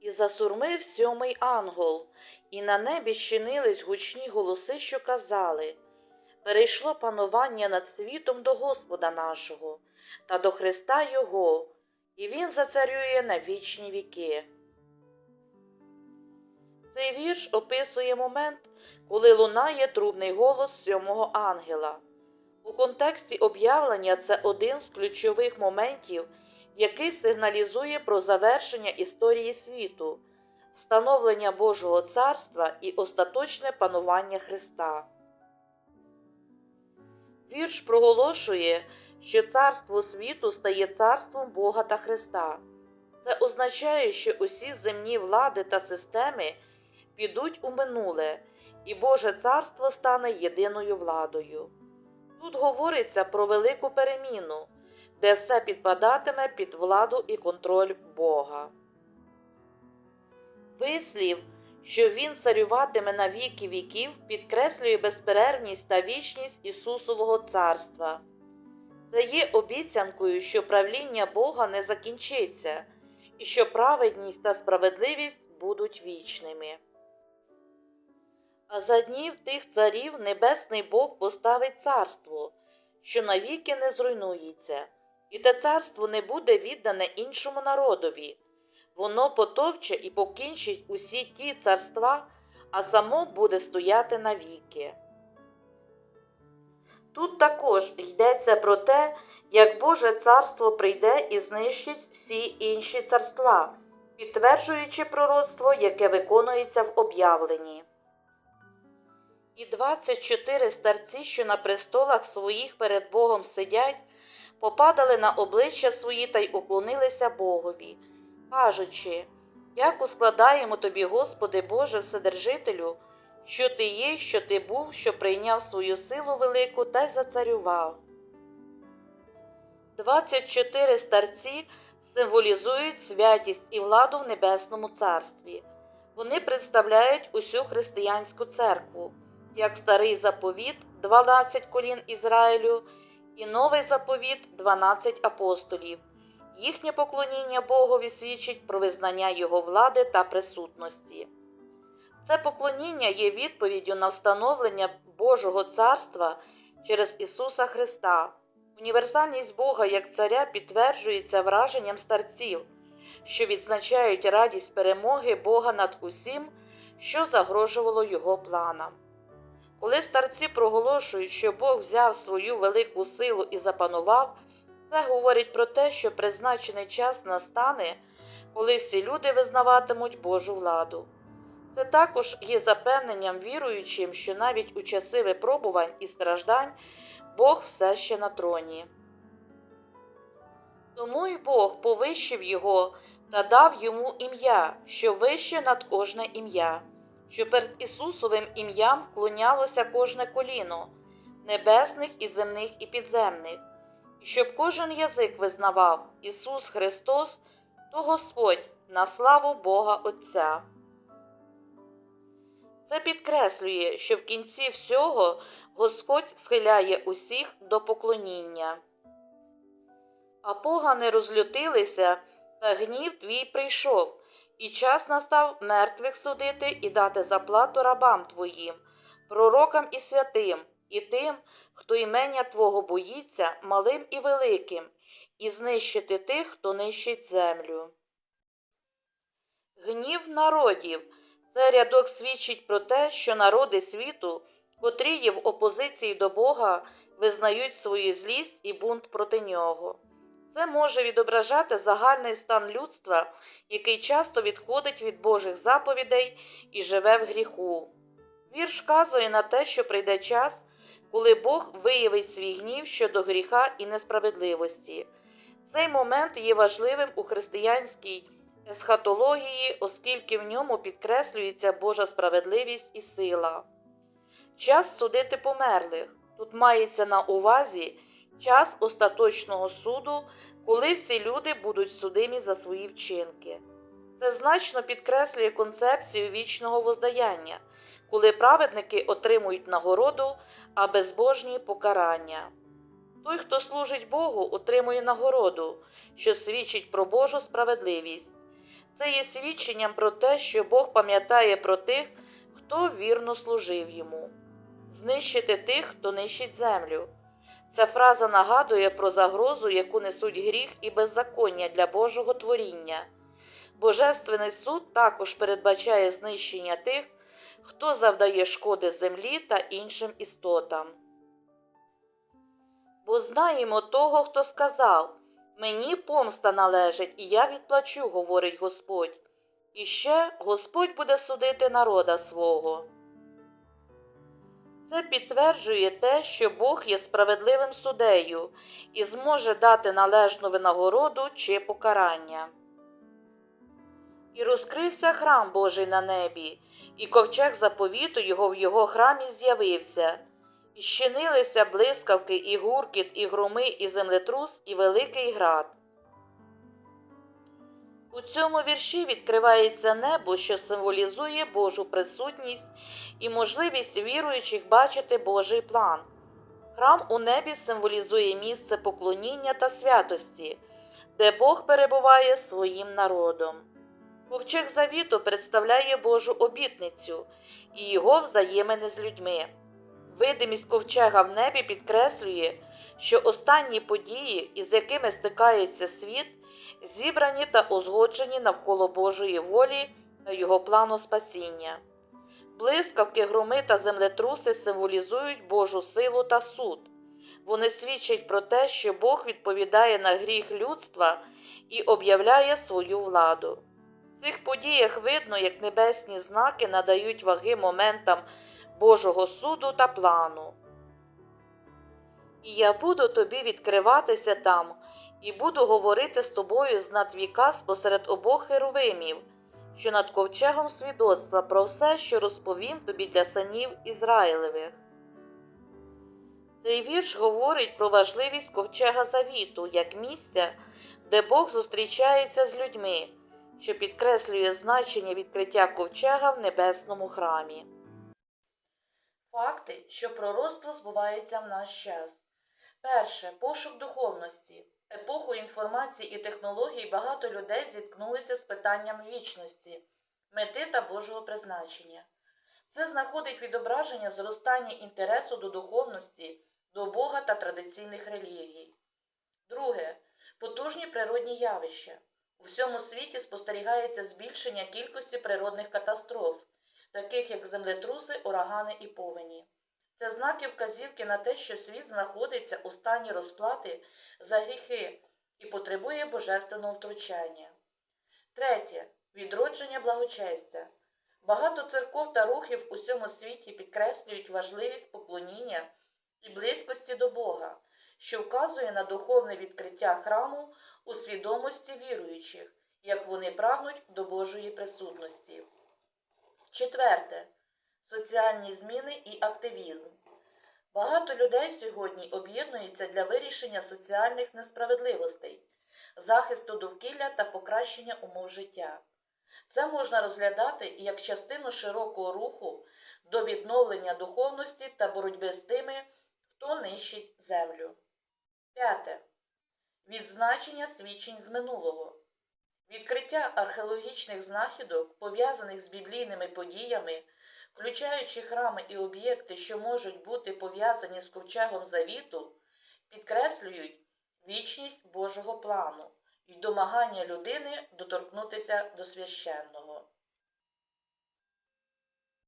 І засурмив сьомий ангел, і на небі щинились гучні голоси, що казали Перейшло панування над світом до Господа нашого та до Христа Його, і Він зацарює на вічні віки. Цей вірш описує момент, коли лунає трубний голос сьомого ангела. У контексті об'явлення це один з ключових моментів, який сигналізує про завершення історії світу, встановлення Божого царства і остаточне панування Христа. Вірш проголошує, що царство світу стає царством Бога та Христа. Це означає, що усі земні влади та системи підуть у минуле, і Боже царство стане єдиною владою. Тут говориться про велику переміну, де все підпадатиме під владу і контроль Бога. Вислів, що Він царюватиме на віки віків, підкреслює безперервність та вічність Ісусового царства. Це є обіцянкою, що правління Бога не закінчиться, і що праведність та справедливість будуть вічними. А за днів тих царів небесний Бог поставить царство, що навіки не зруйнується, і те царство не буде віддане іншому народові. Воно потовче і покінчить усі ті царства, а само буде стояти навіки. Тут також йдеться про те, як Боже царство прийде і знищить всі інші царства, підтверджуючи пророцтво, яке виконується в об'явленні. І 24 старці, що на престолах своїх перед Богом сидять, попадали на обличчя свої та й уклонилися Богові, кажучи, як ускладаємо тобі, Господи Боже, Вседержителю, що ти є, що ти був, що прийняв свою силу велику та й зацарював. 24 старці символізують святість і владу в Небесному Царстві. Вони представляють усю християнську церкву як старий заповіт 12 колін Ізраїлю і новий заповіт 12 апостолів. Їхнє поклоніння Богові свідчить про визнання Його влади та присутності. Це поклоніння є відповіддю на встановлення Божого царства через Ісуса Христа. Універсальність Бога як Царя підтверджується враженням старців, що відзначають радість перемоги Бога над усім, що загрожувало Його планам. Коли старці проголошують, що Бог взяв свою велику силу і запанував, це говорить про те, що призначений час настане, коли всі люди визнаватимуть Божу владу. Це також є запевненням віруючим, що навіть у часи випробувань і страждань Бог все ще на троні. Тому й Бог повищив його та дав йому ім'я, що вище над кожне ім'я що перед Ісусовим ім'ям вклонялося кожне коліно, небесних і земних і підземних, і щоб кожен язик визнавав Ісус Христос, то Господь на славу Бога Отця. Це підкреслює, що в кінці всього Господь схиляє усіх до поклоніння. А погани розлютилися, та гнів твій прийшов, і час настав мертвих судити і дати заплату рабам твоїм, пророкам і святим, і тим, хто імення Твого боїться, малим і великим, і знищити тих, хто нищить землю. Гнів народів це рядок свідчить про те, що народи світу, котрі є в опозиції до Бога, визнають свою злість і бунт проти нього. Це може відображати загальний стан людства, який часто відходить від Божих заповідей і живе в гріху. Вірш вказує на те, що прийде час, коли Бог виявить свій гнів щодо гріха і несправедливості. Цей момент є важливим у християнській есхатології, оскільки в ньому підкреслюється Божа справедливість і сила. Час судити померлих. Тут мається на увазі час остаточного суду, коли всі люди будуть судимі за свої вчинки. Це значно підкреслює концепцію вічного воздаяння, коли праведники отримують нагороду, а безбожні покарання. Той, хто служить Богу, отримує нагороду, що свідчить про Божу справедливість. Це є свідченням про те, що Бог пам'ятає про тих, хто вірно служив йому, знищити тих, хто нищить землю. Ця фраза нагадує про загрозу, яку несуть гріх і беззаконня для Божого творіння. Божественний суд також передбачає знищення тих, хто завдає шкоди землі та іншим істотам. Бо знаємо того, хто сказав Мені помста належить, і я відплачу, говорить Господь. І ще Господь буде судити народа свого. Це підтверджує те, що Бог є справедливим суддею і зможе дати належну винагороду чи покарання. І розкрився храм Божий на небі, і ковчег заповіту його в його храмі з'явився, і щинилися блискавки, і гуркіт, і громи, і землетрус, і великий град. У цьому вірші відкривається небо, що символізує Божу присутність і можливість віруючих бачити Божий план. Храм у небі символізує місце поклоніння та святості, де Бог перебуває своїм народом. Ковчег завіту представляє Божу обітницю і його взаємини з людьми. Видимість ковчега в небі підкреслює, що останні події, із якими стикається світ, зібрані та узгоджені навколо Божої волі та його плану спасіння. Блискавки, громи та землетруси символізують Божу силу та суд. Вони свідчать про те, що Бог відповідає на гріх людства і об'являє свою владу. В цих подіях видно, як небесні знаки надають ваги моментам Божого суду та плану. І я буду тобі відкриватися там, і буду говорити з тобою з надвіка спосеред обох херовимів, що над ковчегом свідоцтва про все, що розповім тобі для синів Ізраїлевих. Цей вірш говорить про важливість ковчега завіту як місця, де Бог зустрічається з людьми, що підкреслює значення відкриття ковчега в небесному храмі. Факти, що пророцтво збувається в наш час. Перше пошук духовності. Епоху інформації і технологій багато людей зіткнулися з питанням вічності, мети та Божого призначення. Це знаходить відображення в зростанні інтересу до духовності, до Бога та традиційних релігій. Друге потужні природні явища. У всьому світі спостерігається збільшення кількості природних катастроф, таких як землетруси, урагани і повені. Це знаки вказівки на те, що світ знаходиться у стані розплати за гріхи і потребує божественного втручання. Третє відродження благочестя. Багато церков та рухів у всьому світі підкреслюють важливість поклоніння і близькості до Бога, що вказує на духовне відкриття храму у свідомості віруючих, як вони прагнуть до Божої присутності. Четверте соціальні зміни і активізм. Багато людей сьогодні об'єднуються для вирішення соціальних несправедливостей, захисту довкілля та покращення умов життя. Це можна розглядати як частину широкого руху до відновлення духовності та боротьби з тими, хто нищить землю. П'яте. Відзначення свідчень з минулого. Відкриття археологічних знахідок, пов'язаних з біблійними подіями, включаючи храми і об'єкти, що можуть бути пов'язані з ковчегом завіту, підкреслюють вічність Божого плану і домагання людини доторкнутися до священного.